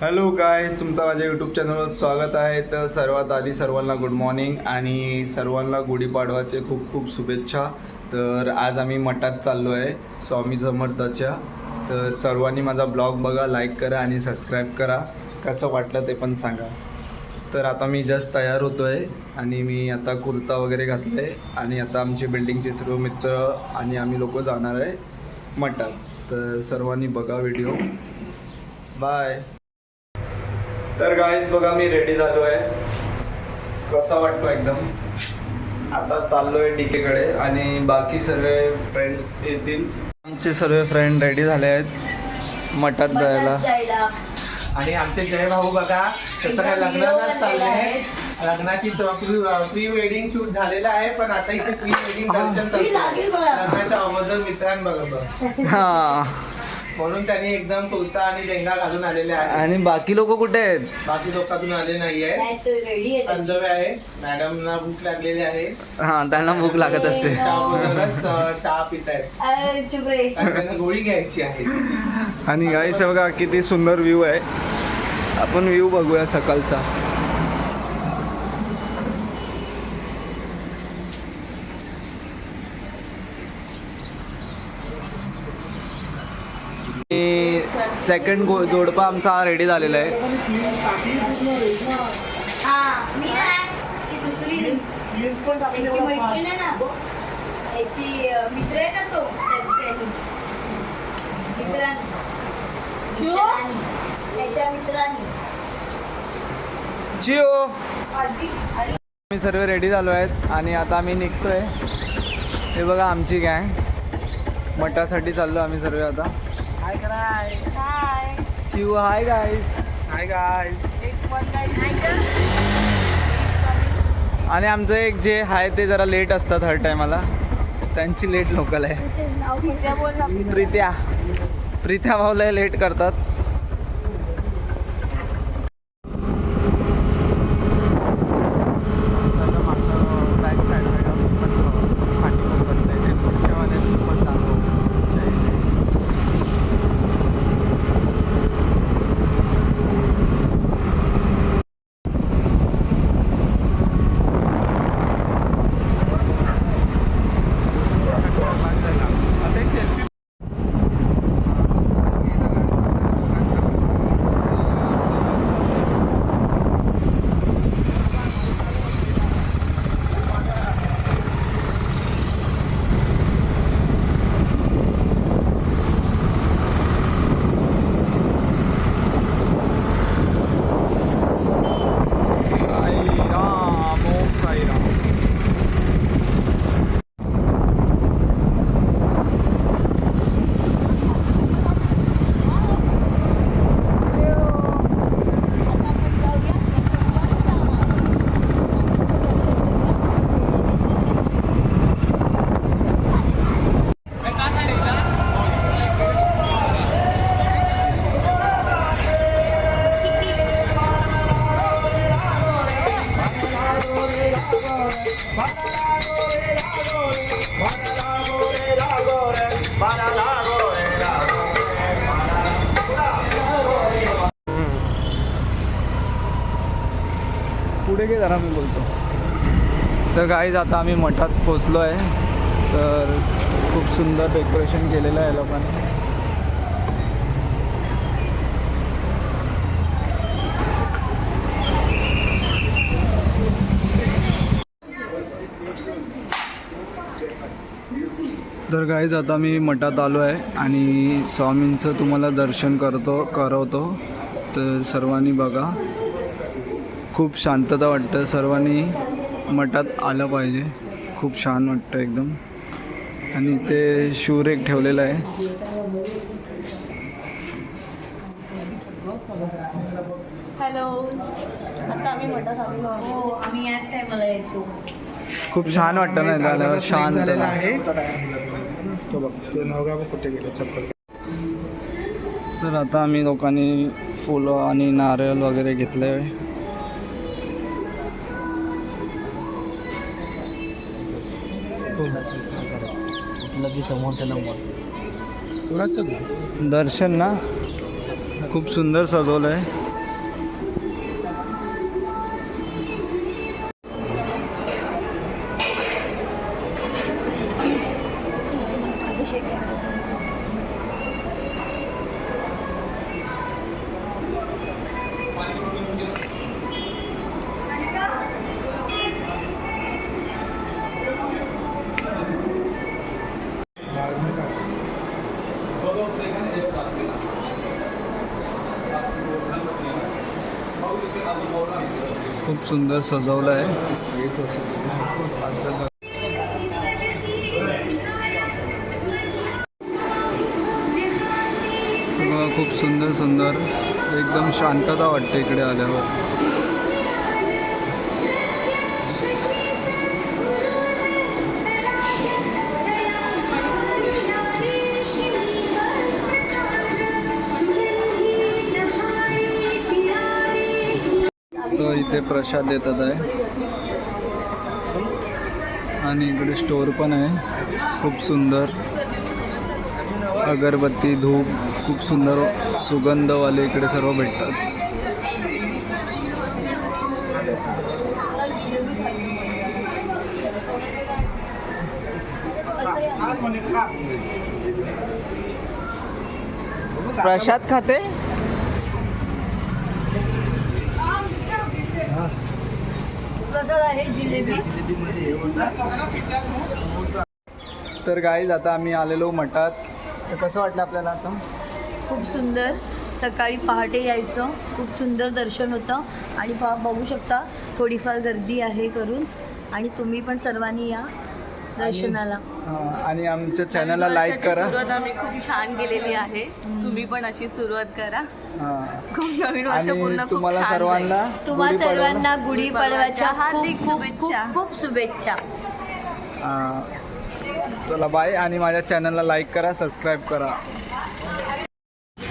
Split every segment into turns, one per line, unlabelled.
Hello गाय तुमचं माझ्या YouTube चॅनलवर स्वागत आहे. तर सर्वात आधी सर्वांना गुड मॉर्निंग आणि सर्वांना गुढीपाडवाचे खूप खूप शुभेच्छा. तर आज आम्ही मठात चाललो आहे स्वामी समर्थाच्या. तर सर्वांनी माझा ब्लॉग बघा लाईक करा आणि सबस्क्राईब करा. कसं वाटलं ते पण सांगा. तर आता मी जस्ट तयार होतो आहे आणि मी आता कुर्ता वगैरे घातला आहे आणि आता आमचे बिल्डिंगचे सर्व मित्र आणि आम्ही लोक जाणार आहे मठात. तर सर्वांनी बघा व्हिडिओ बाय तर गाईज बघा मी रेडी झालो आहे कसा वाटतो एकदम? आता चाललो आहे डीकेकडे आणि बाकी सर्व फ्रेंड्स येतील. आमचे सर्व फ्रेंड रेडी झाले आहेत. मठात जायला
आणि आमचे जय भाऊ बघा. तसं काय लग्नाला चाललंय लग्नाची प्री वेडिंग शूट झालेलं आहे पण आता इथे प्री वेडिंग दर्शन. लग्नाच्या अगोदर मित्रांबरोबर.
हा.
म्हणून त्यांनी एकदम कुर्ता आणि लेंगा घालून आलेले आहे
आणि बाकी लोक कुठे आहेत?
बाकी लोकांतून आले नाहीये
नाही आहे.
अंजवे आहे. मॅडमना भूक लागलेली आहे.
हा त्यांना भूक लागत असते.
चहा पित आहेत.
अरे, चुप रे.
कारण त्यांना गोळी घ्यायची आहे.
आणि गाईस हे बघा किती सुंदर व्ह्यू आहे. आपण व्ह्यू बघूया सकाळचा. सेकंड गो जोडपा आमचा रेडी झालेला आहे.
हा
जिओ? आम्ही सर्व रेडी झालो आहेत आणि आता आम्ही निघतोय. हे बघा आमची गँग मठासाठी चाललो आम्ही सर्व आता.
हाय कराय
हाय
गाईज
हाय
एक पण का
आणि आमचं एक जे आहे ते जरा लेट असतात हर टायमाला त्यांची लेट लोकल आहे. प्रीत्या. प्रीत्या भाऊला लेट करतात. पुढे घे जरा मी बोलतो. तर गाईज आता आम्ही मठात पोचलो आहे तर खूप सुंदर डेकोरेशन केलेलं आहे लोकांनी. तर गाईज आता मी मठात आलो आहे आणि स्वामींचं तुम्हाला दर्शन करतो करवतो. तर सर्वांनी बघा. खूप शांतता वाटतं. सर्वांनी मठात आलं पाहिजे. खूप छान वाटतं एकदम. आणि ते शूर एक ठेवलेलं आहे.
हॅलो. आता आम्ही मठात आलेलो हो आम्ही याच टायमाला यायचो.
खूप छान वाटतं ना इथं आल्यावर शांत
झालेला आहे. तो बघ तो नवगाव कुठे गेले? चप्पल.
तर आता आम्ही लोकांनी फुलं आणि नारळ वगैरे घेतले.
कोणाचं
दर्शन ना? खूप सुंदर सजवलं आहे खूप सुंदर सजवलं आहे. खूप सुंदर सुंदर. एकदम शांतता वाटते इकडे आल्यावर. तर इथे प्रसाद देतात आहे. आणि इकडे स्टोर पण आहे. खूप सुंदर. अगरबत्ती धूप खूप सुंदर सुगंधवाले इकडे सर्व भेटतात. प्रसाद खाते
प्रसाद आहे जिलेबी.
तर गाईज आता आम्ही आलेलो मठात. तर कसं वाटलं आपल्याला आता?
खूप सुंदर. सकाळी पहाटे यायचं. खूप सुंदर दर्शन होतं. आणि बघू शकता थोडीफार गर्दी आहे करून. आणि तुम्ही पण सर्वांनी या. दर्शनाला.
हां, आणि आमच्या चॅनलला लाईक करा.
सुरुवात आम्ही खूप छान केलेली आहे. तुम्ही पण अशी सुरुवात करा.
हां.
खूप नवीन वर्ष पूर्ण
आणि
खूप
तुम्हाला
छान
सर्वांना
तुम्हा
गुढीपाडवा-
सर्वांना गुढीपाडव्याच्या
हार्दिक
खूप खूप खूप
शुभेच्छा.
खूप शुभेच्छा.
हां. चला बाय आणि माझ्या चॅनलला लाईक करा सबस्क्राईब करा.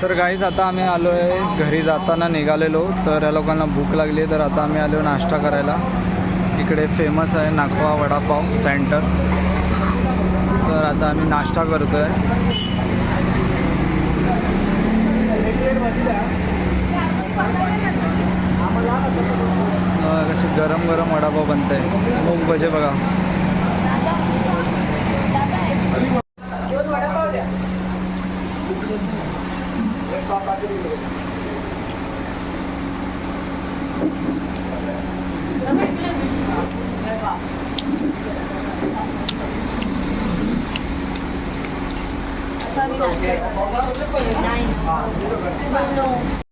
तर गाईज आता आम्ही आलो आहे घरी जाताना निघालेलो. तर या लोकांना भूक लागली तर आता आम्ही आलो नाश्ता करायला. इकडे फेमस आहे नागवा वडापाव सेंटर तर आता आम्ही नाश्ता करतो आहे कसे गरम गरम वडापाव बनत आहे मूग भजे बघा.
会有答应的话，